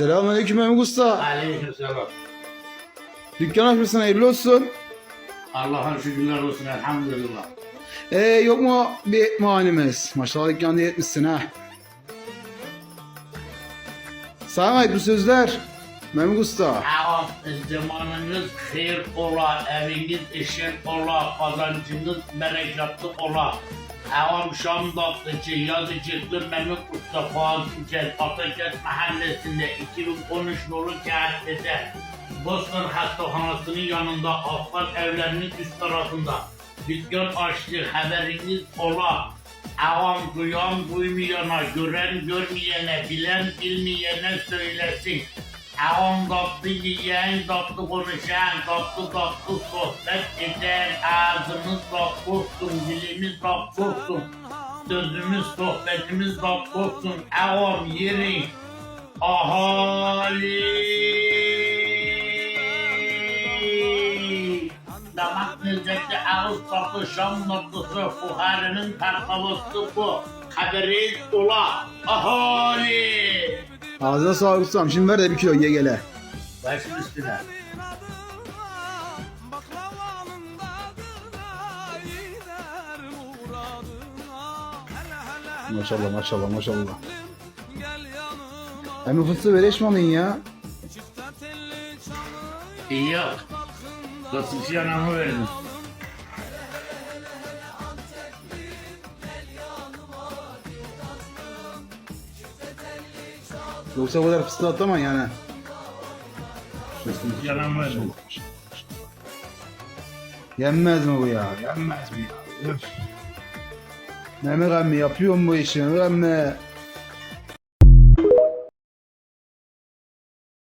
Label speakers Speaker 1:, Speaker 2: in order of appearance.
Speaker 1: Selamünaleyküm Mehmet Usta.
Speaker 2: Aleykümselam.
Speaker 1: Dükkan açmışsın hayırlı olsun.
Speaker 2: Allah'ın şükürler olsun elhamdülillah.
Speaker 1: Ee, yok mu bir muhanemiz? Maşallah dükkanı yetmişsin ha. Sana ait bu sözler. Mehmet Usta.
Speaker 2: Ağam zamanınız hayır ola, eviniz eşit ola, kazancınız bereketli ola. Ağam Şam tatlıcı, yazıcıklı Mehmet Usta Fuat Yücel, Atakent Mahallesi'nde 2013 yolu Kağıtlı'da Bosfor Hastahanası'nın yanında Afgan evlerinin üst tarafında dükkan açtı haberiniz ola. Ağam duyan duymayana, gören görmeyene, bilen bilmeyene söylesin. Ağam tatlı yiyen, tatlı konuşan, tatlı tatlı sohbet eden, ağzımız olsun, dilimiz olsun. Sözümüz, sohbetimiz tatlı olsun. Ağam yerin, ahali. Damak lezzeti ağız tatlı şam tatlısı fuharının tartılısı bu. Haberi ola ahali.
Speaker 1: Ağzına sağlık ustam. Şimdi ver de bir kilo ye gele.
Speaker 2: Başın üstüne.
Speaker 1: Maşallah maşallah maşallah. Hem fıstığı beleşmeyin ya.
Speaker 2: İyi yok. Kasıkçı yanağımı verdim.
Speaker 1: Yoksa bu kadar fıstığı atlama yani.
Speaker 2: Yanağımı verdim.
Speaker 1: Yenmez mi bu ya? Yenmez mi ya? Öf. Mehmet emmi yapıyor mu bu işi? Mehmet emmi.